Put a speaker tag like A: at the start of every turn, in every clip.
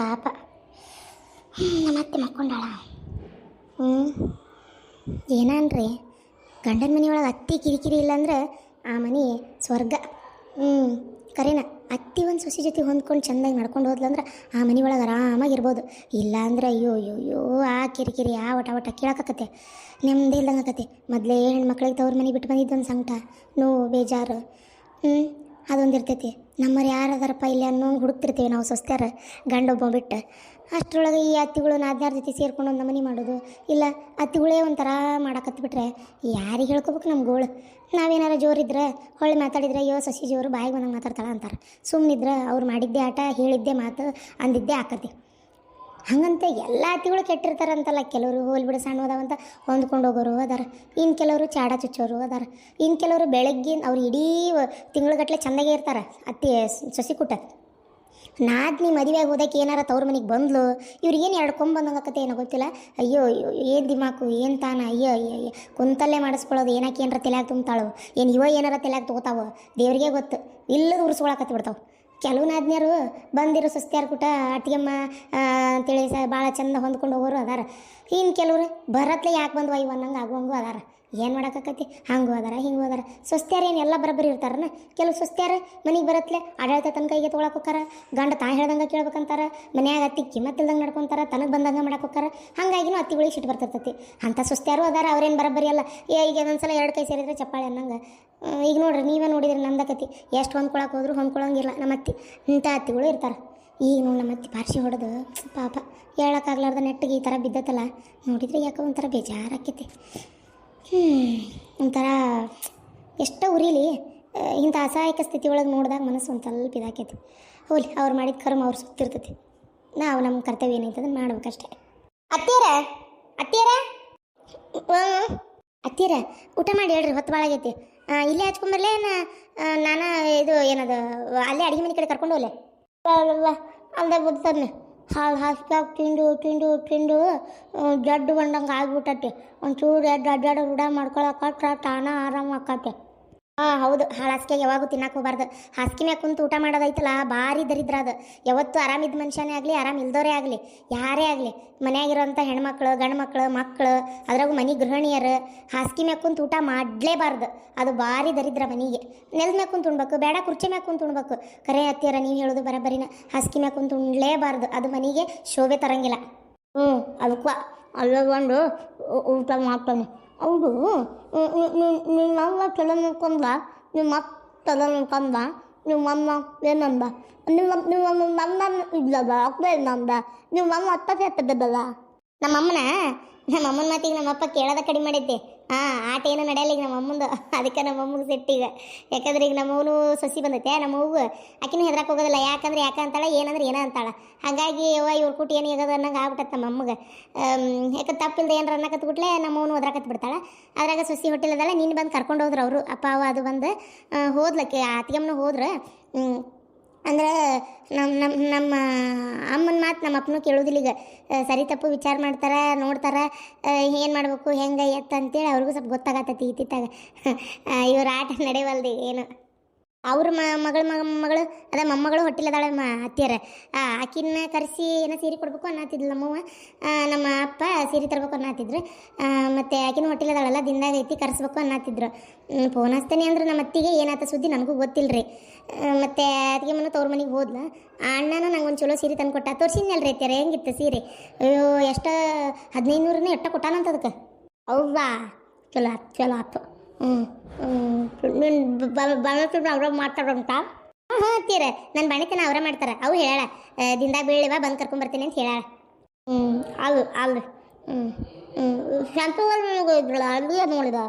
A: ಪಾಪ. ನಮ್ಮತ್ತೆ ಮಕ್ಕೊಂಡಾಳ. ಹ್ಞೂ ಏನನ್ರಿ? ಗಂಡನ ಮನೆಯೊಳಗೆ ಅತ್ತಿ ಕಿರಿಕಿರಿ ಇಲ್ಲಾಂದ್ರೆ ಆ ಮನೆ ಸ್ವರ್ಗ. ಹ್ಞೂ ಕರೆನ, ಅತ್ತಿ ಒಂದು ಸೊಸಿ ಜೊತೆ ಹೊಂದ್ಕೊಂಡು ಚೆಂದಾಗಿ ನಡ್ಕೊಂಡು ಹೋದ್ಲಂದ್ರೆ ಆ ಒಳಗೆ ಆರಾಮಾಗಿರ್ಬೋದು. ಇಲ್ಲಾಂದ್ರೆ ಅಯ್ಯೋ ಅಯ್ಯೋ ಅಯ್ಯೋ, ಆ ಕಿರಿಕಿರಿ, ಆ ಒಟ ಒಟ ಕೇಳೋಕತ್ತೆ ನೆಮ್ಮದಿ ಇಲ್ದಂಗೆ ಆಕತಿ ಮೊದಲೇ ಹೆಣ್ಮಕ್ಳಿಗೆ ತವ್ರ ಮನೆ ಬಿಟ್ಟು ಬಂದಿದ್ದೊಂದು ಸಂಕಟ. ನೋವು, ಬೇಜಾರು. ಹ್ಞೂ ಅದೊಂದು ಇರ್ತೈತಿ. ನಮ್ಮರು ಯಾರು ಅದಾರಪ್ಪ ಇಲ್ಲಿ ಅನ್ನೋ ಹುಡುಕ್ತಿರ್ತೀವಿ ನಾವು ಸೊಸ್ತ್ಯಾರ, ಗಂಡೊಬ್ಬ ಬಿಟ್ಟು. ಅಷ್ಟರೊಳಗೆ ಈ ಅತ್ತಿಗಳು ನಾದ್ಯಾರ ಜೊತೆ ಸೇರ್ಕೊಂಡು ಒಂದು ಮನೆ ಮಾಡೋದು, ಇಲ್ಲ ಅತ್ತಿಗಳೇ ಒಂಥರ ಮಾಡಕತ್ಬಿಟ್ರೆ ಯಾರಿಗೆ ಹೇಳ್ಕೊಬೇಕು ನಮ್ಮ ಗೋಳು? ನಾವೇನಾರ ಜೋರಿದ್ರೆ, ಹೊಳ್ಳಿ ಮಾತಾಡಿದ್ರೆ, ಅಯ್ಯೋ ಸಸಿ ಜೋರು ಬಾಯಿಗೆ ಬಂದಂಗೆ ಮಾತಾಡ್ತಾಳೆ ಅಂತಾರೆ. ಸುಮ್ಮನಿದ್ರೆ ಅವ್ರು ಮಾಡಿದ್ದೆ ಆಟ, ಹೇಳಿದ್ದೆ ಮಾತು, ಅಂದಿದ್ದೆ ಆಕತಿ. ಹಂಗಂತ ಎಲ್ಲ ಅತಿಗಳು ಕೆಟ್ಟಿರ್ತಾರಂತಲ್ಲ, ಕೆಲವರು ಹೋಲ್ ಬಿಡು ಸಣ್ಣ ಹೊಂದ್ಕೊಂಡು ಹೋಗೋರು ಅದಾರ. ಇನ್ನು ಕೆಲವರು ಚಾಡ ಚುಚ್ಚೋರು ಅದಾರ. ಇನ್ನು ಕೆಲವರು ಬೆಳಗ್ಗೆ ಅವ್ರು ಇಡೀ ತಿಂಗಳುಗಟ್ಟಲೆ ಚೆಂದಾಗೆ ಇರ್ತಾರೆ, ಅತ್ತಿ ಸೊಸಿ ಕುಟ್ಟ. ನಾದ್ನಿ ಮದುವೆಗೆ ಹೋದಕ್ಕೆ ಏನಾರ ತವ್ರ ಮನೆಗೆ ಬಂದ್ಲು ಇವ್ರಿಗೆ ಏನು ಎರಡು ಕೊಂಬ್ ಬಂದಂಗಕತ್ತೆ ಏನೋ ಗೊತ್ತಿಲ್ಲ. ಅಯ್ಯೋ, ಏನು ದಿಮಾಕು, ಏನು ತಾನ, ಅಯ್ಯೋ ಅಯ್ಯೋ ಅಯ್ಯೋ. ಕುಂತಲ್ಲೇ ಮಾಡಿಸ್ಕೊಳ್ಳೋದು ಏನಕ್ಕೆ ಏನಾರ ತಲೆಯಾಗ ತುಂಬ್ತಾಳು, ಏನು ಇವ ಏನಾರ ತಲೆಯಾಗ ತೊಗೋತಾವ, ದೇವ್ರಿಗೆ ಗೊತ್ತು. ಇಲ್ಲದ ಉರ್ಸ್ಕೊಳಕತ್ತಿ ಬಿಡ್ತಾವ ಕೆಲವು ನಾದ್ನ್ಯಾರು ಬಂದಿರೋ ಸುಸ್ತ್ಯಾರ ಕೂಟ ಅಟ್ಟಿಗೆಮ್ಮ ಅಂತೇಳಿ ಸ ಭಾಳ ಚಂದ ಹೊಂದ್ಕೊಂಡು ಹೋಗೋರು ಅದಾರ. ಇನ್ನು ಕೆಲವರು ಬರತ್ಲೆ ಯಾಕೆ ಬಂದು ಇವ ಅನ್ನಂಗೆ ಆಗುವಂಗೂ ಅದಾರ. ಏನು ಮಾಡೋಕ್ಕಾಕತಿ ಹಂಗೆ ಹೋದಾರ, ಹಿಂಗೆ ಹೋದಾರ. ಸ್ವಸ್ತ್ಯಾರ ಏನು ಎಲ್ಲ ಬರೋಬ್ಬರಿ ಇರ್ತಾರನ? ಕೆಲವು ಸ್ವಸ್ತ್ಯಾರ ಮನೆಗೆ ಬರತ್ಲೆ ಆಡಳಿತ ತನ್ನ ಕೈಗೆ ತೊಗೊಳಕ್ಕೆ ಹೋಕಾರ ಗಂಡ ತಾ ಹೇಳ್ದಂಗೆ ಕೇಳ್ಬೇಕಂತಾರ, ಮನ್ಯಾಗ ಅತ್ತಿ ಕಿಮ್ಮತ್ತಿಲ್ದಂಗೆ ನಡ್ಕೊಂತಾರ, ತನಗೆ ಬಂದಂಗೆ ಮಾಡಕ್ಕೆ ಹೋಕಾರ ಹಂಗಾಗಿನೂ ಅತ್ತಿಗಳಿಗೆ ಸಿಟ್ಟು ಬರ್ತಿರ್ತೈತಿ. ಅಂಥ ಸ್ವಸ್ತ್ಯಾರು ಅದಾರ, ಅವ್ರೇನು ಬರೋಬ್ಬರಿ ಅಲ್ಲ. ಏ, ಈಗ ಒಂದ್ಸಲ ಎರಡು ಕೈ ಸೇರಿದ್ರೆ ಚಪ್ಪಾಳೆ ಅನ್ನಂಗೆ. ಈಗ ನೋಡ್ರಿ, ನೀವೇ ನೋಡಿದ್ರಿ ನಂದಕತಿ. ಎಷ್ಟು ಹೊಂದ್ಕೊಳಕ್ಕೆ ಹೋದ್ರು ಹೊಂದ್ಕೊಳಂಗಿಲ್ಲ. ನಮ್ಮ ಅತ್ತಿ, ಇಂಥ ಅತ್ತಿಗಳು ಇರ್ತಾರೆ. ಈಗ ನೋಡಿ ನಮ್ಮ ಅತ್ತಿ ಪಾರ್ಸಿ ಹೊಡೆದು, ಪಾಪ ಹೇಳಕ್ಕಾಗ್ಲಾರ್ದ ನೆಟ್ಟಿಗೆ ಈ ಥರ ಬಿದ್ದತ್ತಲ್ಲ. ನೋಡಿದ್ರೆ ಯಾಕೋ ಒಂಥರ ಬೇಜಾರಾಕೈತಿ. ಹ್ಞೂ ಒಂಥರ ಎಷ್ಟೋ ಉರಿಲಿ ಇಂಥ ಅಸಹಾಯಕ ಸ್ಥಿತಿ ಒಳಗೆ ನೋಡಿದಾಗ ಮನಸ್ಸು ಒಂದು ಸ್ವಲ್ಪ ಇದಾಕೈತಿ. ಹೋಲಿ ಅವ್ರು ಮಾಡಿದ ಕರ್ಮ ಅವ್ರು ಸುತ್ತಿರ್ತೈತಿ. ನಾವು ನಮ್ಮ ಕರ್ತವ್ಯ ಏನೈತೆ ಅದನ್ನು ಮಾಡ್ಬೇಕಷ್ಟೇ. ಅತ್ತಿಯರ ಅತ್ತಿಯರ? ಅತ್ತಿಯರ ಊಟ ಮಾಡಿ ಹೇಳ್ರಿ ಹೊತ್ತು ಭಾಳ ಆಗೈತಿ. ಆ, ಇಲ್ಲೇ ಹಚ್ಕೊಂಬರ್ಲೇ ನಾನು ಇದು ಏನದು ಅಲ್ಲೇ ಅಡುಗೆ ಮನೆ ಕಡೆ ಕರ್ಕೊಂಡು ಹೋಗ್ಲೆ. ಅಲ್ದ ಬಿಡ್ತಾನೆ ಹಾಲು ಹಾಸ್ಲಾಗ ತಿಂದು ತಿಂದು ತಿಂದು ಜಡ್ಡು ಬಂದಂಗೆ ಆಗ್ಬಿಟ್ಟತಿ. ಒಂಚೂರು ಎದ್ದು ಅಡ್ಡಾಡೋ ರೂಢ ಮಾಡ್ಕೊಳಕ್ಕೆ ತಾನೇ ಆರಾಮ ಆಕತ್ತೆ ಹಾಂ ಹೌದು. ಹಾಸಿಗೆ ಯಾವಾಗ ತಿನ್ನಕ್ಕೆ ಹೋಗ್ಬಾರ್ದು. ಹಾಸಿಗೆ ಕುಂತು ಊಟ ಮಾಡೋದೈತಲ್ಲ, ಭಾರಿ ದರಿದ್ರ ಅದು. ಯಾವತ್ತು ಆರಾಮಿದ್ದ ಮನುಷ್ಯನೇ ಆಗಲಿ, ಆರಾಮ ಇಲ್ದೋರೇ ಆಗಲಿ, ಯಾರೇ ಆಗಲಿ, ಮನೆಯಾಗಿರೋಂಥ ಹೆಣ್ಮಕ್ಳು ಗಂಡು ಮಕ್ಳು ಮಕ್ಕಳು ಅದ್ರಾಗೂ ಮನೆ ಗೃಹಿಣಿಯರು, ಹಾಸಿಗೆ ಮ್ಯಾಗ ಕುಂತು ಊಟ ಮಾಡಲೇಬಾರ್ದು. ಅದು ಭಾರಿ ದರಿದ್ರ ಮನೆಗೆ. ನೆಲದ ಮ್ಯಾಗ ಕುಂತು ಉಣ್ಬೇಕು, ಬೇಡ ಕುರ್ಚಿ ಮ್ಯಾಗ ಕುಂತು ಉಣ್ಬೇಕು. ಕರೆ ಹತ್ತಿರ ನೀವು ಹೇಳೋದು ಬರಬರಿನ. ಹಾಸಿಗೆ ಮ್ಯಾಗ ಕುಂತು ಉಣ್ಲೇಬಾರ್ದು. ಅದು ಮನೆಗೆ ಶೋಭೆ ತರಂಗಿಲ್ಲ. ಹ್ಞೂ ಅದಕ್ಕೆ ಅಲ್ಲೇ ಬಂದು ಊಟ ಮಾಡ್ತಾನೆ. ಹೌದು. ನಿಮ್ಮಮ್ಮ ಚಲೋ ನಿಂತ್ಕೊಂಡ ನಿಮ್ಮ ಅಪ್ಪ ಚಲೋ ನಿಮ್ಮ ಅಮ್ಮ ಏನಂದ ನಿಮ್ಮ ನಿಮ್ಮ ಅಮ್ಮ ಇಲ್ಲದ ಅಪ್ಪ ಏನಂದ ನಿಮ್ಮ ಅಮ್ಮ ಸೇರ್ತದಲ್ಲ ನಮ್ಮಮ್ಮನ? ನಮ್ಮ ಅಮ್ಮನ ಮಾತಿಗೆ ನಮ್ಮಪ್ಪ ಕೇಳೋದ ಕಡಿಮೆ ಮಾಡೈತಿ. ಹಾಂ ಆಟ ಏನು ನಡೆಯಲ್ಲ ಈಗ ನಮ್ಮ ಅಮ್ಮಂದು. ಅದಕ್ಕೆ ನಮ್ಮ ಅಮ್ಮಗೆ ಯಾಕಂದ್ರೆ ಈಗ ನಮ್ಮವನು ಸಸಿ ಬಂದೈತೆ, ನಮ್ಮ ಅವ್ವ ಆಕಿನೂ ಹೆದ್ರಕ್ಕೆ ಹೋಗೋದಿಲ್ಲ. ಯಾಕಂದ್ರೆ ಯಾಕೆ ಅಂತಾಳೆ? ಏನಂದ್ರೆ ಏನ ಅಂತಾಳೆ? ಹಾಗಾಗಿ ಅವ್ವ ಇವ್ರ ಕೂಟಿ ಏನು ಈಗದ ಅನ್ನಂಗೆ ಆಗ್ಬಿಟ್ಟತ್ತೆ ನಮ್ಮ ಅಮ್ಮಗೆ. ಯಾಕೆ ತಪ್ಪಿಲ್ಲದೆ ಏನಾರ ಅನ್ನಕತ್ಬಿಟ್ಲೆ ನಮ್ಮ ಅವನು ಓದ್ರಾಕತ್ ಬಿಡ್ತಾಳೆ. ಅದ್ರಾಗ ಸಸಿ ಹೊಟ್ಟಿಲ್ಲದಲ್ಲ, ನೀನು ಬಂದು ಕರ್ಕೊಂಡು ಹೋದ್ರು ಅವರು. ಅಪ್ಪ ಅವ ಅದು ಬಂದು ಹೋದ್ಲಕ್ಕೆ ಅತ್ತಿಗೆಮ್ಮನ ಹೋದ್ರೆ. ಅಂದ್ರೆ ನಮ್ಮ ನಮ್ಮ ನಮ್ಮ ಅಮ್ಮನ ಮಾತು ನಮ್ಮ ಅಪ್ಪನೂ ಕೇಳೋದಿಲ್ಲ ಈಗ. ಸರಿ ತಪ್ಪು ವಿಚಾರ ಮಾಡ್ತಾರೆ, ನೋಡ್ತಾರೆ ಏನು ಮಾಡಬೇಕು, ಹೆಂಗೆ ಎತ್ತ ಅಂತೇಳಿ ಅವ್ರಿಗೂ ಸ್ವಲ್ಪ ಗೊತ್ತಾಗತ್ತೈತಿ ಇತ್ತಿತ್ತಾಗ ಇವ್ರ ಆಟ ನಡೆಯವಲ್ದು ಏನು. ಅವ್ರ ಮಗಳ, ಮಗ, ಮಗಳು, ಅದ ಮೊಮ್ಮಗಳು ಹೊಟ್ಟಿಲದಾಳೆ ಮ ಅತ್ತಿಯರ. ಆಕಿನ ಕರೆಸಿ ಏನೋ ಸೀರೆ ಕೊಡ್ಬೇಕು ಅನ್ನತ್ತಿದ್ಲು ನಮ್ಮವ್ವ. ನಮ್ಮ ಅಪ್ಪ ಸೀರೆ ತರಬೇಕು ಅನ್ನತ್ತಿದ್ರು. ಮತ್ತು ಆಕಿನ ಹೊಟ್ಟಿಲದಾಳಲ್ಲ, ದಿನದಾಗ ಐತಿ ಕರೆಸ್ಬೇಕು ಅನ್ನತ್ತಿದ್ರು. ಫೋನ್ ಹಚ್ತೇನೆ ಅಂದ್ರೆ ನಮ್ಮ ಅತ್ತಿಗೆ, ಏನಾತ ಸುದ್ದಿ ನನಗೂ ಗೊತ್ತಿಲ್ಲ ರೀ ಮತ್ತು ಅದಕ್ಕೆ ಮನೆ ತವ್ರ ಮನೆಗೆ ಹೋದ್ಲ. ಅಣ್ಣನ ನಂಗೆ ಒಂದು ಚಲೋ ಸೀರೆ ತಂದು ಕೊಟ್ಟ ರೀ ಅತ್ತಿಯರ, ಹೆಂಗಿತ್ತು ಸೀರೆ? ಅಯ್ಯೋ, ಎಷ್ಟು ಹದಿನೈದು ನೂರನೇ ಎಟ್ಟ ಕೊಟ್ಟಾನಂತ ಅದಕ್ಕೆ ಹೌದಾ ಚಲೋ ಚಲೋ ಆತು. ಹ್ಞೂ ನೀನು ಬಣತನ ಅವ್ರ ಮಾತಾಡೋಂತ ಹಾಂ ಹಾಂ, ಅಂತೀರ. ನನ್ನ ಬಣಿತನ ಅವರ ಮಾಡ್ತಾರೆ. ಅವು ಹೇಳ. ದಿಂದ ಬೀಳಿವ ಬಂದು ಕರ್ಕೊಂಬರ್ತೀನಿ ಅಂತ ಹೇಳ. ಹ್ಞೂ ಅಲ್ಲ ಅಲ್ಲ ಹ್ಞೂ ಹ್ಞೂ ಶಾಂತವ್ರ ಮನೆಗೆ ಅಲ್ಲಿ ನೋಡಿದ?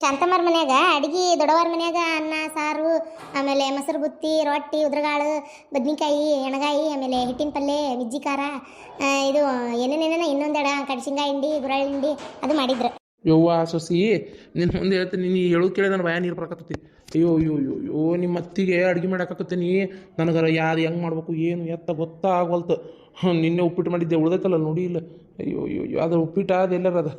A: ಶಾಂತಮ್ಮರ ಮನ್ಯಾಗ, ಅಡುಗೆ ದೊಡ್ಡವ್ರ ಮನ್ಯಾಗ ಅನ್ನ, ಸಾರು, ಆಮೇಲೆ ಮೊಸರು ಬುತ್ತಿ, ರೊಟ್ಟಿ, ಉದ್ರಗಾಳು, ಬದ್ನಿಕಾಯಿ, ಎಣಗಾಯಿ, ಆಮೇಲೆ ಹಿಟ್ಟಿನ ಪಲ್ಯ ಮಿಜ್ಜಿ ಖಾರ ಇದು ಏನೇನೇನ ಇನ್ನೊಂದೆಡ ಕಡ್ಶಿಂಗಾ ಹಿಂಡಿ, ಗುರಳಿ ಹಿಂಡಿ, ಅದು ಮಾಡಿದ್ರು.
B: ಯವ್ವ, ಸೊಸಿ ನಿನ್ನ ಮುಂದೆ ಹೇಳ್ತೀನಿ ನೀನು ಹೇಳೋ ಕೇಳಿ ನಾನು ಭಯ ನೀರು ಬರಕತ್ತೈತಿ. ಅಯ್ಯೋ ಅಯ್ಯೋ ಅಯ್ಯೋ ಅಯ್ಯೋ ನಿಮ್ಮ ಅತ್ತಿಗೆ ಅಡುಗೆ ಮಾಡಾಕತ್ತೀನಿ ನನಗರ ಯಾರು ಹೆಂಗೆ ಮಾಡ್ಬೇಕು, ಏನು ಎತ್ತ ಗೊತ್ತಾಗವಲ್ತು ನಿನ್ನೆ ಉಪ್ಪಿಟ್ಟು ಮಾಡಿದ್ದೆ, ಉಳ್ದೈತಲ್ಲ ನೋಡಿ ಇಲ್ಲ. ಅಯ್ಯೋ ಅಯ್ಯೋ ಅಯ್ಯೋ ಅದು ಉಪ್ಪಿಟ್ಟು ಅದು ಎಲ್ಲರ ಅದ.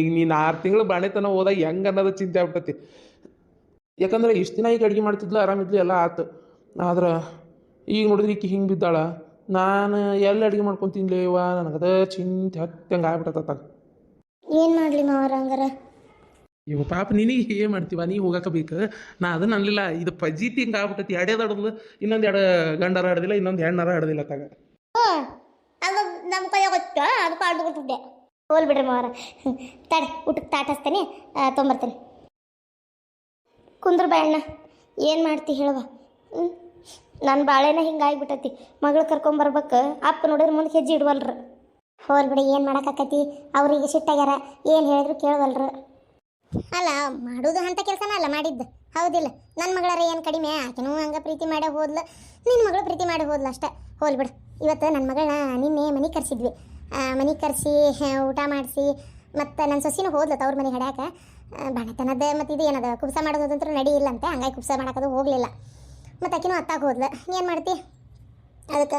B: ಈಗ ನೀನು ಆರು ತಿಂಗಳು ಬಾಣೆತನ ಹೋದಾಗ ಹೆಂಗೆ ಅನ್ನೋದು ಚಿಂತೆ ಆಗ್ಬಿಟ್ಟತಿ. ಯಾಕಂದ್ರೆ ಇಷ್ಟು ದಿನ ಈಗ ಅಡುಗೆ ಮಾಡ್ತಿದ್ಲು ಆರಾಮಿದ್ಲು ಎಲ್ಲ ಆತು. ಆದ್ರೆ ಈಗ ನೋಡಿದ್ರೆ ಈಕಿ ಹಿಂಗೆ ಬಿದ್ದಾಳ. ನಾನು ಎಲ್ಲ ಅಡುಗೆ ಮಾಡ್ಕೊಂಡು ತಿನ್ಲೇವ ನನಗದ ಚಿಂತೆ ಹತ್ತಂಗೆ ಆಗ್ಬಿಟ್ಟತ್ತ
A: ಏನು ಮಾಡ್ಲಿ ಮಾವರ ಹಂಗಾರ?
B: ಇವ ಪಾಪ ನಿನಗೆ ಏನು ಮಾಡ್ತೀವ ನೀ ಹೋಗಾಕ ಬೇಕು. ನಾ ಅದನ್ನ ಅನ್ಲಿಲ್ಲ ಇದು ಪಜೀತಿ ಹಿಂಗೆ ಆಗ್ಬಿಟ್ಟತಿ. ಎರಡೇ ಆಡೋದು ಇನ್ನೊಂದು ಎರಡು ಗಂಡರ ಆಡೋದಿಲ್ಲ ಇನ್ನೊಂದು ಹೆಣ್ಣರ ಆಡೋದಿಲ್ಲ ತಗ.
A: ಅದು ನಮ್ಮ ಕೈ ಗೊತ್ತ ಅದು ಆಡ್ದು ಕೊಟ್ಬಿಟ್ಟೆ ಹೋಲ್ ಬಿಡ್ರಿ ಮಾವರ. ತಡಿ ಊಟಕ್ಕೆ ತಾಟ ಹಚ್ತೇನೆ ತೊಂಬರ್ತೇನೆ. ಕುಂದ್ರ ಬಾಯಣ್ಣ ಏನು ಮಾಡ್ತಿ ಹೇಳುವ? ನನ್ನ ಬಾಳೆನ ಹಿಂಗೆ ಆಗ್ಬಿಟ್ಟತಿ. ಮಗಳು ಕರ್ಕೊಂಬರ್ಬೇಕು ಅಪ್ಪ ನೋಡಿದ್ರೆ ಮುಂದೆ ಹೆಜ್ಜೆ ಇಡ್ವಲ್ರು. ಹೋಲ್ ಬಿಡಿ, ಏನು ಮಾಡೋಕ್ಕಾಕತಿ ಅವ್ರಿಗೆ ಸಿಟ್ಟಾಗ್ಯಾರ ಏನು ಹೇಳಿದ್ರು ಕೇಳವಲ್ರು. ಅಲ್ಲ, ಮಾಡೋದು ಅಂತ ಕೆಲಸನ ಅಲ್ಲ, ಮಾಡಿದ್ದು. ಹೌದಿಲ್ಲ. ನನ್ನ ಮಗಳರ ಏನು ಕಡಿಮೆ? ಆಕೆನೂ ಹಂಗೆ ಪ್ರೀತಿ ಮಾಡೇ ಹೋದ್ಲು. ನಿನ್ನ ಮಗಳು ಪ್ರೀತಿ ಮಾಡಿ ಹೋದ್ಲು ಅಷ್ಟೇ. ಹೋಲ್ ಬಿಡು. ಇವತ್ತು ನನ್ನ ಮಗಳನ್ನ ನಿನ್ನೆ ಮನೆ ಕರೆಸಿದ್ವಿ. ಮನೆಗೆ ಕರೆಸಿ ಊಟ ಮಾಡಿಸಿ, ಮತ್ತು ನನ್ನ ಸೊಸಿನೂ ಹೋದ್ಲು ತವ್ರ ಮನೆಗೆ ಹಡ್ಯಾಕ ಬಣತನದ ಮತ್ತು ಇದು ಏನದ, ಕುಬ್ಸ ಮಾಡೋದಂತೂ ನಡಿ ಇಲ್ಲಂತೆ ಹಂಗಾಗಿ ಕುಬ್ಸ ಮಾಡೋಕ್ಕದು ಹೋಗಲಿಲ್ಲ. ಮತ್ತು ಆಕಿನೂ ಅತ್ತಾಗ ಹೋದ್ಲು. ಏನು ಮಾಡ್ತಿ? ಅದಕ್ಕೆ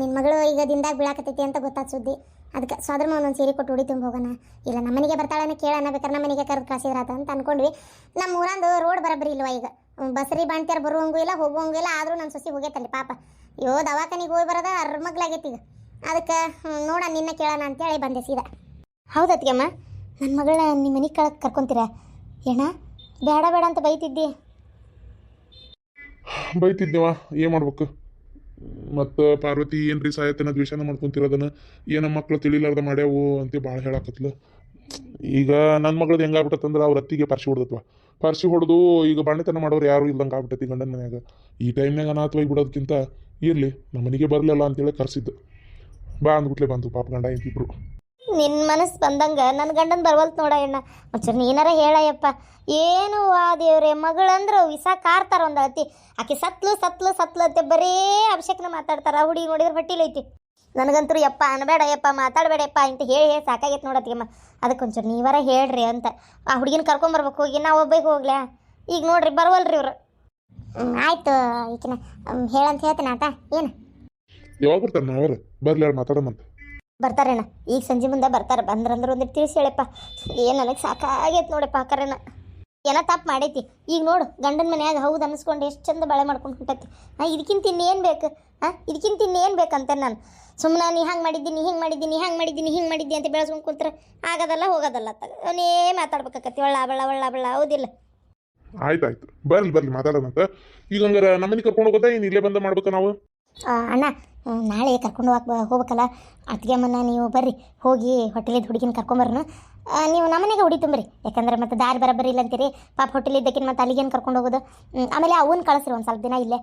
A: ನಿನ್ನ ಮಗಳು ಈಗ ದಿನದಾಗ ಬೀಳಾಕತ್ತೈತಿ ಅಂತ ಗೊತ್ತಾದ ಸುದ್ದಿ. ಅದಕ್ಕೆ ಸೋದರ ಒಂದೊಂದು ಸೀರೆ ಕೊಟ್ಟು ಉಡಿ ತುಂಬ ಹೋಗೋಣ. ಇಲ್ಲ ನಮ್ಮ ಮನೆಗೆ ಬರ್ತಾಳನ್ನ ಕೇಳೋಣ ಬೇಕಾದ್ರೆ ನಮ್ಮ ಮನೆಗೆ ಕರೆದು ಕಳಿಸಿದ್ರಾತ ಅಂತ ಅನ್ಕೊಂಡ್ವಿ. ನಮ್ಮ ಊರಂದು ರೋಡ್ ಬರಬ್ರಿ ಇಲ್ವಾ ಈಗ? ಬಸ್ರಿ ಬಾಣ್ತಿಯಾರ ಬರುವಂಗೂ ಇಲ್ಲ ಹೋಗುವಂಗೂ ಇಲ್ಲ ಆದರೂ ನನ್ನ ಸೊಸಿ ಹೋಗೈತಲ್ಲಿ ಪಾಪ. ಯೋ ದವಾಖಾನಿಗೆ ಹೋಗಿ ಬರೋದ ಅರ್ಮಗ್ಲಾಗೈತಿ ಈಗ. ಅದಕ್ಕೆ ನೋಡ ನಿನ್ನ ಕೇಳೋಣ ಅಂತೇಳಿ ಬಂದೆ ಸೀದಾ. ಹೌದತ್ಗೆಮ್ಮ ನನ್ನ ಮಗಳ ನಿಮ್ಮ ಮನೆಗೆ ಕಳಕ್ಕೆ ಕರ್ಕೊಂತೀರ? ಏಣ ಬೇಡ ಬೇಡ ಅಂತ ಬೈತಿದ್ದಿ?
C: ಬೈತಿದ್ದೆವಾ ಏನು ಮಾಡ್ಬೇಕು? ಮತ್ತು ಪಾರ್ವತಿ ಏನ್ರಿ ಸಾಯತನ ದ್ವೇಷನ ಮಾಡ್ಕೊಂತಿರೋದನ್ನ ಏನ ಮಕ್ಳು ತಿಳಿಲಾರ್ದ ಮಾಡ್ಯಾವು ಅಂತ ಭಾಳ ಹೇಳಕತ್ಲು. ಈಗ ನನ್ನ ಮಗಳದ್ದು ಹೆಂಗಾಗ್ಬಿಟ್ಟತ್ತಂದ್ರೆ ಅವ್ರ ಅತ್ತಿಗೆ ಪರ್ಸಿ ಹೊಡ್ದತ್ವ. ಪರ್ಸಿ ಹೊಡೆದು ಈಗ ಬಾಣೆತನ ಮಾಡೋರು ಯಾರು ಇಲ್ದಂಗೆ ಆಗ್ಬಿಟ್ಟತಿ ಗಂಡನ ಮನ್ಯಾಗ. ಈ ಟೈಮ್ನಾಗ ಅನಾಥವಾಗಿ ಬಿಡೋದಕ್ಕಿಂತ ಇರಲಿ ನಮ್ಮ ಮನೆಗೆ ಬರಲಿಲ್ಲ ಅಂತೇಳಿ ಕರ್ಸಿದ್ದು. ಬಾ ಅಂದ್ಬಿಟ್ಲೆ ಬಂತು ಪಾಪ ಗಂಡ ಇಬ್ರು
A: ನಿನ್ನ ಮನಸ್ಸು ಬಂದಂಗೆ ನನ್ನ ಗಂಡನ ಬರ್ವಲ್ತು ನೋಡ ಅಣ್ಣ. ಒಂಚೂರು ನೀನಾರ ಹೇಳಯ್ಯಪ್ಪ. ಏನು ಆ ದೇವ್ರೆ, ಮಗಳಂದ್ರೆ ವಿಸ ಕಾರ್ತಾರ ಒಂದು ಅತಿ ಆಕೆ ಸತ್ಲು ಸತ್ಲು ಸತ್ಲು ಅಂತ ಬರೇ ಅಭಿಷೇಕನ ಮಾತಾಡ್ತಾರ. ಹುಡುಗಿ ನೋಡಿದ್ರೆ ಹೊಟ್ಟಿಲೈತಿ ನನಗಂತೂ ಯಪ್ಪ ಅನ್ಬೇಡ ಯಪ್ಪ ಮಾತಾಡಬೇಡಪ್ಪ ಅಂತ ಹೇಳಿ ಹೇಳಿ ಸಾಕಾಗೈತೆ ನೋಡತ್ತಿಗೆಮ್ಮ ಅದಕ್ಕೆ ಒಂಚೂರು ನೀವಾರ ಹೇಳ್ರಿ ಅಂತ. ಆ ಹುಡುಗಿನ ಕರ್ಕೊಂಬರ್ಬೇಕು ಹೋಗಿ ನಾವು ಒಬ್ಬಗೆ ಹೋಗ್ಲಾ? ಈಗ ನೋಡ್ರಿ, ಬರ್ವಲ್ರಿ ಇವ್ರು. ಆಯ್ತು ಈಕಿನ. ಹೇಳಂತ ಹೇಳ್ತೀನಿ ಆತ. ಏನು?
C: ಯಾವಾಗ ಬರ್ತಾರೆ ಬರ್ಲಿ ಮಾತಾಡೋಣಂತ
A: ಬರ್ತಾರೇನ? ಈಗ ಸಂಜೆ ಮುಂದೆ ಬರ್ತಾರೆ ಬಂದ್ರಂದ್ರೆ ಒಂದಿಟ್ಟು ತಿಳಿಸಿ ಹೇಳಪ್ಪ ಏನು ನನಗೆ ಸಾಕಾಗೈತೆ ನೋಡಪ್ಪ ಕರೆನ. ಏನೋ ತಪ್ಪು ಮಾಡೈತಿ? ಈಗ ನೋಡು ಗಂಡನ ಮನ್ಯಾಗ ಹೌದು ಅನ್ನಿಸ್ಕೊಂಡು ಎಷ್ಟು ಚಂದ ಬಳೆ ಮಾಡ್ಕೊಂಡು ಹೊಂಟೈತಿ ಹಾಂ ಇದಕ್ಕಿಂತ ಇನ್ನೇನು ಬೇಕು? ಹಾಂ ಇದಕ್ಕಿಂತ ಇನ್ನೇನು ಬೇಕಂತೆ ನಾನು? ಸುಮ್ಮನೆ ನೀ ಹಂಗೆ ಮಾಡಿದ್ದೀನಿ ಹಿಂಗೆ ಮಾಡಿದ್ದೀನಿ ಹಂಗೆ ಮಾಡಿದ್ದೀನಿ ಹಿಂಗೆ ಮಾಡಿದ್ದೀನಿ ಅಂತ ಬೆಳೆಸ್ಕೊಂಡು ಕೂತ್ರೆ ಆಗೋದಲ್ಲ ಹೋಗೋದಲ್ಲ ಅತ್ತಾಗ ಅವನೇ ಮಾತಾಡ್ಬೇಕಾಕತಿ ಒಳ್ಳ ಬಳ್ಳ ಒಳ್ಳ ಬಳ್ಳ ಹೌದಿಲ್ಲ.
C: ಆಯ್ತಾಯ್ತು. ಬರ್ಲಿ ಬರ್ಲಿ ಮಾತಾಡೋದಂತ ಈಗ ಹಂಗಾರ ನಮ್ಮನೆ ಕರ್ಕೊಂಡು ಹೋಗೋದಾ? ಏನು ಇಲ್ಲೇ ಬಂದ ಮಾಡ್ಬೇಕು ನಾವು?
A: ಅಣ್ಣ ನಾಳೆ ಕರ್ಕೊಂಡು ಹೋಗ್ ಹೋಗ್ಬೇಕಲ್ಲ. ಅತ್ತಿಗೆಮ್ಮನ ನೀವು ಬರ್ರಿ. ಹೋಗಿ ಹೋಟೆಲಿದ್ದು ಹುಡುಗಿನ ಕರ್ಕೊಂಬರ್ನ ನೀವು ನಮ್ಮನೆಗೆ ಹುಡಿ ತುಂಬ್ರಿ. ಯಾಕಂದ್ರೆ ಮತ್ತೆ ದಾರಿ ಬರಬರಿ ಇಲ್ಲ ಅಂತೀರಿ. ಪಾಪ ಹೋಟೆಲಿದ್ದಕ್ಕಿನ ಮತ್ತೆ ಅಲ್ಲಿಗೇನು ಕರ್ಕೊಂಡು ಹೋಗೋದು? ಆಮೇಲೆ ಅವನ್ನ ಕಳಿಸ್ರಿ ಒಂದು ಸ್ವಲ್ಪ ದಿನ ಇಲ್ಲೇ.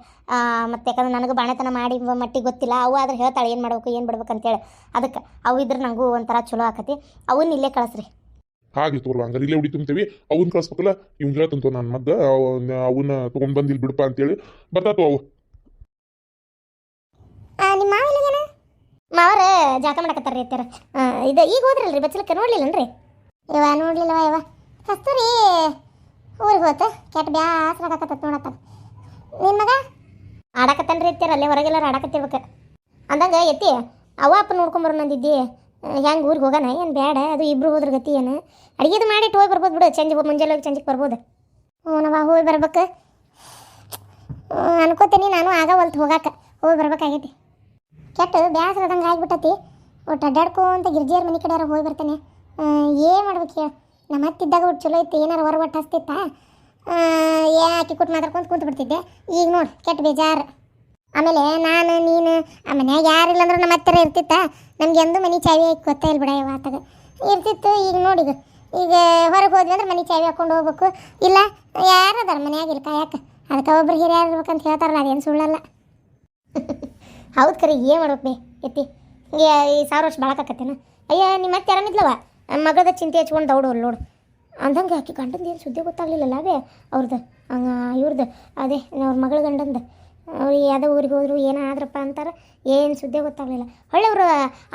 A: ಮತ್ತೆ ಯಾಕಂದ್ರೆ ನನಗೆ ಬಾಣತನ ಮಾಡಿ ಮಟ್ಟಿಗೆ ಗೊತ್ತಿಲ್ಲ. ಅವು ಆದ್ರೆ ಹೇಳ್ತಾಳೆ, ಏನು ಮಾಡ್ಬೇಕು, ಏನು ಬಿಡ್ಬೇಕು ಅಂತೇಳಿ. ಅದಕ್ಕೆ ಅವು ಇದ್ರೆ ನನಗೂ ಒಂಥರ ಚಲೋ ಆಕತಿ. ಅವನ್ನ ಇಲ್ಲೇ ಕಳಿಸ್ರಿ.
C: ಹಾಗೆ ತೋರ್ವ, ಹಂಗಾರೆ ಇಲ್ಲೇ ಹುಡಿ ತುಂಬ್ತೀವಿ. ಅವನ್ನ ಕಳಿಸ್ಬೇಕಲ್ಲ, ಇವ್ನು ಹೇಳ್ತಂತ ನನ್ನ ಮಗ್ಗ. ಅವನ್ನ ತೊಗೊಂಡು ಬಂದು ಇಲ್ಲಿ ಬಿಡಪ್ಪ ಅಂತೇಳಿ. ಬರ್ತಾತು ಅವು.
A: ನಿಮ್ಮ ಮಾವಿನ ಮಾವರ ಜಾಕ ಮಾಡಕತ್ತಾರ ಅತ್ತಾರ. ಇದು ಈಗ ಹೋದ್ರಲ್ರಿ, ಬಚ್ಚಲಕ್ಕೆ ನೋಡ್ಲಿಲ್ಲನ್ರಿ? ಇವ ನೋಡ್ಲಿಲ್ಲವ ಇವ ಕಸ್ತೂರಿ ಊರಿಗೆ ಹೋತ? ಕೆಟ್ಟ ಬ್ಯಾಸರ ಆಗಕತ್ತ ನೋಡತ್ತ ನಿನ್ನ ಮಗ? ಆಡಕತ್ತಾನ್ರಿ ಎತ್ತಾರ ಅಲ್ಲೇ ಹೊರಗೆಲ್ಲರೂ ಆಡಕತ್ತಿರ್ಬೇಕು. ಅಂದಂಗೆ, ಎತ್ತಿ ಅವ ಅಪ್ಪ ನೋಡ್ಕೊಂಬರು ನಂದಿದ್ದಿ ಹೆಂಗೆ ಊರಿಗೆ ಹೋಗೋಣ ಏನು ಬೇಡ ಅದು ಇಬ್ರು ಹೋದ್ರ ಗತಿ ಏನು? ಅಡುಗೆದು ಮಾಡಿಟ್ಟು ಹೋಗಿ ಬರ್ಬೋದು ಬಿಡು, ಚಂಜಿ ಮುಂಜಾನೆ ಹೋಗಿ ಚಂಜಿಗೆ ಬರ್ಬೋದು. ಹ್ಞೂ, ನಾವ ಹೋಗಿ ಬರ್ಬೇಕು. ಅನ್ಕೋತೀನಿ, ನಾನು ಆಗ ಹೊಲ್ತು ಹೋಗಾಕ. ಹೋಗಿ ಬರ್ಬೇಕಾಗೈತಿ. ಕೆಟ್ಟು ಬ್ಯಾಸರದಂಗೆ ಆಗ್ಬಿಟ್ಟತಿ. ಒಟ್ಟು ಅಡ್ಡಾಡ್ಕೊಂತ ಗಿರ್ಜಿಯರ್ ಮನೆ ಕಡೆ ಹೋಗಿ ಬರ್ತಾನೆ. ಏನು ಮಾಡ್ಬೇಕು ಹೇಳು. ನಮ್ಮ ಹತ್ತಿದ್ದಾಗ ಒಟ್ಟು ಚಲೋ ಇತ್ತು. ಏನಾರು ಹೊರ ಒಟ್ಟು ಹಸ್ತಿತ್ತ? ಯಾಕೆ ಕೊಟ್ಟು ಮಾತಾಡ್ಕೊಂತ ಕುಂತು ಬಿಡ್ತಿದ್ದೆ. ಈಗ ನೋಡಿ, ಕೆಟ್ಟ ಬೇಜಾರು. ಆಮೇಲೆ ನಾನು, ನೀನು, ಆ ಮನ್ಯಾಗ ಯಾರಿಲ್ಲ ಅಂದ್ರೆ ನಮ್ಮ ಹತ್ತಿರ ಇರ್ತಿತ್ತ. ನಮ್ಗೆ ಎಂದೂ ಮನೆ ಚಾವಿ ಗೊತ್ತಾ ಇಲ್ಲ ಬಿಡ ಆತಾಗ. ಇರ್ತಿತ್ತು, ಈಗ ನೋಡಿ ಈಗ. ಹೊರಗೆ ಹೋದ್ವಿ ಅಂದ್ರೆ ಮನೆ ಚಾವಿ ಹಾಕೊಂಡು ಹೋಗ್ಬೇಕು. ಇಲ್ಲ ಯಾರದಾರ ಮನ್ಯಾಗ ಇಲ್ಲ ಯಾಕೆ? ಅದಕ್ಕೆ ಒಬ್ರು ಹಿರಿಯರು ಇರ್ಬೇಕಂತ ಹೇಳ್ತಾರಲ್ಲ, ಅದೇನು ಸುಳ್ಳಲ್ಲ. ಹೌದು ಕರೆ, ಏನು ಮಾಡ್ಬೇಕು ಬೇ? ಎತ್ತಿ ಹಿಂಗೆ ಈ ಸಾವಿರ ವರ್ಷ ಬಾಳಕತ್ತೇನ ಅಯ್ಯ ನಿಮ್ಮ ಮತ್ತೆ ಆರಾಮಿದ್ಲವ ಮಗದ ಚಿಂತೆ ಹಚ್ಕೊಂಡು ದೌಡು ನೋಡು. ಅಂದಂಗೆ ಆಕೆ ಗಂಡಂದು ಏನು ಸುದ್ದಿ ಗೊತ್ತಾಗ್ಲಿಲ್ಲಲ್ಲ ಅದೇ ಅವ್ರದ್ದು ಇವ್ರದ್ದು ಅದೇ, ಅವ್ರ ಮಗಳ ಗಂಡಂದು. ಅವ್ರು ಯಾವುದೋ ಊರಿಗೆ ಹೋದ್ರು ಏನಾದ್ರಪ್ಪ ಅಂತಾರೆ, ಏನು ಸುದ್ದಿ ಗೊತ್ತಾಗ್ಲಿಲ್ಲ. ಹೊಳ್ಳೆ ಅವರು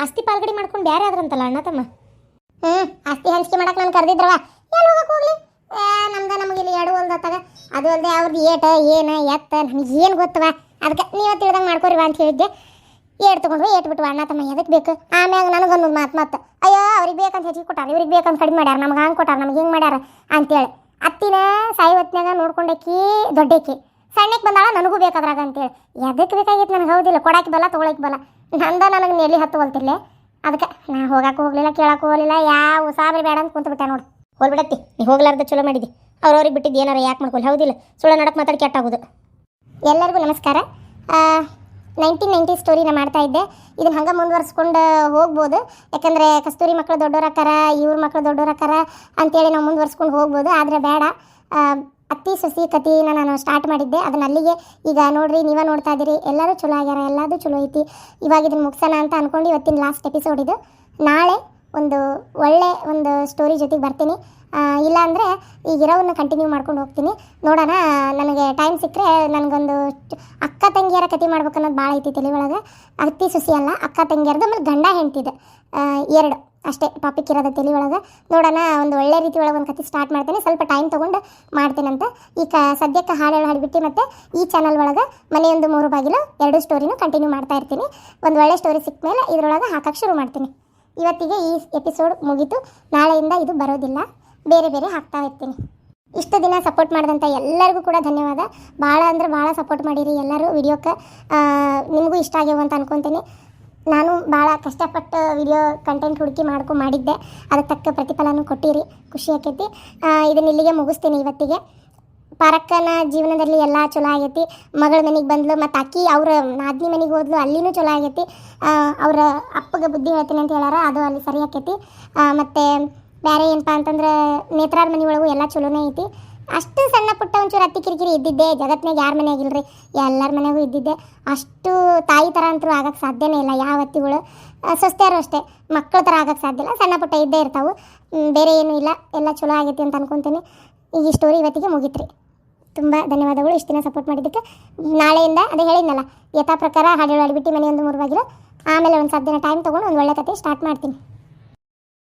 A: ಆಸ್ತಿ ಪಾಲ್ಗಡಿ ಮಾಡ್ಕೊಂಡು ಬೇರೆ ಆದ್ರಂತಲ್ಲ ಅಣ್ಣ ತಮ್ಮ? ಹ್ಞೂ ಆಸ್ತಿ ಹಂಚಿಕೆ ಮಾಡಕ್ಕೆ ನಾನು ಕರೆದಿದ್ರವ. ಏನು ಹೋಗಕ್ಕೆ ಹೋಗ್ಲಿ? ನಮ್ದು ನಮಗೆ ಇಲ್ಲಿ ಎರಡು ಹೊಲ್ದತ್ತಾಗ ಅದು ಅಲ್ಲದೆ ಅವ್ರದ್ದು ಏಟ, ಏನು, ಎತ್ತ ಏನು ಗೊತ್ತವ? ಅದಕ್ಕೆ ನೀವು ತಿಳಿದಂಗೆ ಮಾಡ್ಕೊರಿವಾ ಅಂತ ಹೇಳಿದ್ದೆ. ಏಟ್ ತೊಗೊಂಡ್ರು, ಏಟ್ ಬಿಟ್ಟು ಅಣ್ಣ ತಮ್ಮ ಎದಕ್ಕೆ ಬೇಕು. ಆಮ್ಯಾಗ ನನಗೊಂದು ಮಾತು ಮಾತು. ಅಯ್ಯೋ, ಅವ್ರಿಗೆ ಬೇಕಂತ ಹೆಚ್ಚಿಗೆ ಕೊಟ್ಟಾರ, ಇವ್ರಿಗೆ ಬೇಕಂತ ಕಡಿಮೆ ಮಾಡ್ಯಾರ, ನಮ್ಗೆ ಹಂಗೆ ಕೊಟ್ಟಾರ, ನಮ್ಗೆ ಹಿಂಗೆ ಮಾಡ್ಯಾರ ಅಂತೇಳಿ. ಅತ್ತಿನ ಸಾಯಿ ಹೊತ್ನ್ಯಾಗ ನೋಡ್ಕೊಂಡಾಕಿ ದೊಡ್ಡಕ್ಕಿ. ಸಣ್ಣಕ್ಕೆ ಬಂದಾಳ, ನನಗೂ ಬೇಕಾದ್ರಾಗ ಅಂತೇಳಿ. ಎದಕ್ಕೆ ಬೇಕಾಗಿತ್ತು ನನಗೆ? ಹೌದಿಲ್ಲ ಕೊಡಕ್ಕೆ ಬಲ್ಲ ತೊಗೊಳಕ್ಕೆ ಬಲ್ಲ ನಂದ ನನಗೆ ನೆಲಿ ಹತ್ತು ಹೊಲ್ತಿರ್ಲೆ ಅದಕ್ಕೆ ನಾ ಹೋಗಕ್ಕೆ ಹೋಗಲಿಲ್ಲ ಕೇಳಕ್ಕೆ ಹೋಗಲಿಲ್ಲ, ಯಾವ ಸಾಬ್ರಿ ಬೇಡ ಅಂತ ಕುಂತು ಬಿಟ್ಟೆ ನೋಡು. ಹೋಲ್ಬಿಡತ್ತಿ ನೀ ಹೋಗ್ಲಾರ್ದ ಚಲೋ ಮಾಡಿದಿ. ಅವ್ರವ್ರಿಗೆ ಬಿಟ್ಟಿದ್ದು ಏನಾರು ಯಾಕೆ ಮಾಡ್ಕೊಳ್ಳಿ ಹೌದಿಲ್ಲ, ಸುಳ್ಳು ನಡಕ್ಕೆ ಮಾತಾಡಿ ಕೆಟ್ಟಾಗೋದು ಎಲ್ಲರಿಗೂ ನಮಸ್ಕಾರ. ನೈನ್ಟೀನ್ ನೈಂಟಿ ಸ್ಟೋರಿನ ಮಾಡ್ತಾ ಇದ್ದೆ. ಇದನ್ನು ಹಂಗೆ ಮುಂದುವರ್ಸ್ಕೊಂಡು ಹೋಗ್ಬೋದು. ಯಾಕಂದರೆ ಕಸ್ತೂರಿ ಮಕ್ಕಳು ದೊಡ್ಡೋರಕ್ಕಾರ ಇವ್ರ ಮಕ್ಕಳು ದೊಡ್ಡೋರಕ್ಕಾರ ಅಂತೇಳಿ ನಾವು ಮುಂದುವರ್ಸ್ಕೊಂಡು ಹೋಗ್ಬೋದು. ಆದರೆ ಬೇಡ. ಅತ್ತಿ, ಸಸಿ, ಕತಿನ ನಾನು ಸ್ಟಾರ್ಟ್ ಮಾಡಿದ್ದೆ. ಅದನ್ನ ಅಲ್ಲಿಗೆ ಈಗ ನೋಡ್ರಿ, ನೀವೇ ನೋಡ್ತಾ ಇದ್ದೀರಿ. ಎಲ್ಲರೂ ಚಲೋ ಆಗ್ಯಾರ, ಎಲ್ಲದೂ ಚಲೋ ಐತಿ. ಇವಾಗ ಇದನ್ನು ಮುಗಿಸೋಣ ಅಂತ ಅಂದ್ಕೊಂಡು ಇವತ್ತಿನ ಲಾಸ್ಟ್ ಎಪಿಸೋಡ್ ಇದು. ನಾಳೆ ಒಂದು ಒಳ್ಳೆ ಒಂದು ಸ್ಟೋರಿ ಜೊತೆಗೆ ಬರ್ತೀನಿ. ಆ, ಇಲ್ಲ ಅಂದರೆ ಈಗ ಇರೋವನ್ನ ಕಂಟಿನ್ಯೂ ಮಾಡ್ಕೊಂಡು ಹೋಗ್ತೀನಿ. ನೋಡೋಣ ನನಗೆ ಟೈಮ್ ಸಿಕ್ಕರೆ ನನಗೊಂದು ಅಕ್ಕ ತಂಗಿಯರ ಕತೆ ಮಾಡ್ಬೇಕು ಅನ್ನೋದು ಭಾಳ ಐತಿ ತಲೆ ಒಳಗೆ ಅತ್ತಿ ಸುಸಿ ಅಲ್ಲ ಅಕ್ಕ ತಂಗಿಯರ್ದು ಆಮೇಲೆ ಗಂಡ ಹೆಂಡ್ತಿದೆ. ಎರಡು ಅಷ್ಟೇ ಟಾಪಿಕ್ ಇರೋದು ತಲೆ ಒಳಗೆ ನೋಡೋಣ ಒಂದು ಒಳ್ಳೆ ರೀತಿ ಒಳಗೆ ಒಂದು ಕತೆ ಸ್ಟಾರ್ಟ್ ಮಾಡ್ತೇನೆ. ಸ್ವಲ್ಪ ಟೈಮ್ ತೊಗೊಂಡು ಮಾಡ್ತೀನಂತೆ. ಈ ಕ ಸದ್ಯಕ್ಕೆ ಹಾಡು ಹಾಡ್ಬಿಟ್ಟು ಮತ್ತು ಈ ಚಾನಲ್ ಒಳಗೆ ಮನೆಯೊಂದು ಮೂರು ಬಾಗಿಲು ಎರಡು ಸ್ಟೋರಿನೂ ಕಂಟಿನ್ಯೂ ಮಾಡ್ತಾ ಇರ್ತೀನಿ. ಒಂದು ಒಳ್ಳೆ ಸ್ಟೋರಿ ಸಿಕ್ಕ ಮೇಲೆ ಇದರೊಳಗೆ ಹಾಕಕ್ಕೆ ಶುರು ಮಾಡ್ತೀನಿ. ಇವತ್ತಿಗೆ ಈ ಎಪಿಸೋಡ್ ಮುಗೀತು. ನಾಳೆಯಿಂದ ಇದು ಬರೋದಿಲ್ಲ. ಬೇರೆ ಬೇರೆ ಹಾಕ್ತಾ ಇರ್ತೀನಿ. ಇಷ್ಟು ದಿನ ಸಪೋರ್ಟ್ ಮಾಡಿದಂಥ ಎಲ್ಲರಿಗೂ ಕೂಡ ಧನ್ಯವಾದ. ಭಾಳ ಅಂದ್ರೆ ಭಾಳ ಸಪೋರ್ಟ್ ಮಾಡಿರಿ ಎಲ್ಲರೂ ವಿಡಿಯೋಕ್ಕೆ ನಿಮಗೂ ಇಷ್ಟ ಆಗ್ಯಾವ ಅಂತ ಅನ್ಕೊತೀನಿ. ನಾನು ಭಾಳ ಕಷ್ಟಪಟ್ಟು ವಿಡಿಯೋ ಕಂಟೆಂಟ್ ಹುಡುಕಿ ಮಾಡ್ಕೊಂಡು ಮಾಡಿದ್ದೆ. ಅದಕ್ಕೆ ತಕ್ಕ ಪ್ರತಿಫಲನೂ ಕೊಟ್ಟಿರಿ. ಖುಷಿ ಆಕೈತಿ. ಇದನ್ನ ಇಲ್ಲಿಗೆ ಮುಗಿಸ್ತೀನಿ ಇವತ್ತಿಗೆ. ಪಾರಕ್ಕನ ಜೀವನದಲ್ಲಿ ಎಲ್ಲ ಚಲೋ ಆಗೈತಿ. ಮಗಳ ಮನೆಗೆ ಬಂದ್ಲು ಮತ್ತು ಅಕ್ಕಿ ಅವ್ರ ನಾದಿನಿ ಮನೆಗೆ ಹೋದ್ಲು ಅಲ್ಲಿನೂ ಚಲೋ ಆಗೈತಿ. ಅವರ ಅಪ್ಪಗೆ ಬುದ್ಧಿ ಹೇಳ್ತೀನಿ ಅಂತ ಹೇಳಾರ, ಅದು ಅಲ್ಲಿ ಸರಿ ಆಕೈತಿ. ಮತ್ತು ಬೇರೆ ಏನಪ್ಪ ಅಂತಂದ್ರೆ ನೇತ್ರಾರ ಮನೆ ಒಳಗು ಎಲ್ಲ ಚಲೋನೇ ಐತಿ. ಅಷ್ಟು ಸಣ್ಣ ಪುಟ್ಟ ಒಂಚೂರು ಅತ್ತಿ ಕಿರಿಕಿರಿ ಇದ್ದಿದ್ದೆ ಜಗತ್ನಾಗ ಯಾರ ಮನೆಯಾಗಿಲ್ರಿ ಎಲ್ಲರ ಮನೆಗೂ ಇದ್ದಿದ್ದೆ. ಅಷ್ಟು ತಾಯಿ ಥರ ಅಂತೂ ಆಗಕ್ಕೆ ಸಾಧ್ಯನೇ ಇಲ್ಲ, ಯಾವ ಅತ್ತಿಗಳು. ಸೊಸ್ತೆಯರು ಅಷ್ಟೇ ಮಕ್ಕಳ ಥರ ಆಗಕ್ಕೆ ಸಾಧ್ಯ ಇಲ್ಲ, ಸಣ್ಣ ಪುಟ್ಟ ಇದ್ದೇ ಇರ್ತಾವೆ. ಬೇರೆ ಏನೂ ಇಲ್ಲ, ಎಲ್ಲ ಚಲೋ ಆಗೈತಿ ಅಂತ ಅನ್ಕೊತೀನಿ. ಈ ಸ್ಟೋರಿ ಇವತ್ತಿಗೆ ಮುಗೀತ್ರಿ. ತುಂಬ ಧನ್ಯವಾದಗಳು ಇಷ್ಟು ದಿನ ಸಪೋರ್ಟ್ ಮಾಡಿದ್ದಕ್ಕೆ. ನಾಳೆಯಿಂದ ಅದೇ ಹೇಳಿದ್ನಲ್ಲ, ಯಥಾ ಪ್ರಕಾರ ಹಾಡು ಹಾಡ್ಬಿಟ್ಟು ಮನೆಯೊಂದು ಮೂರು ಬಾಗಿಲು. ಆಮೇಲೆ ಒಂದು ದಿನ ಟೈಮ್ ತೊಗೊಂಡು ಒಂದು ಒಳ್ಳೆ ಕತೆ ಸ್ಟಾರ್ಟ್ ಮಾಡ್ತೀನಿ.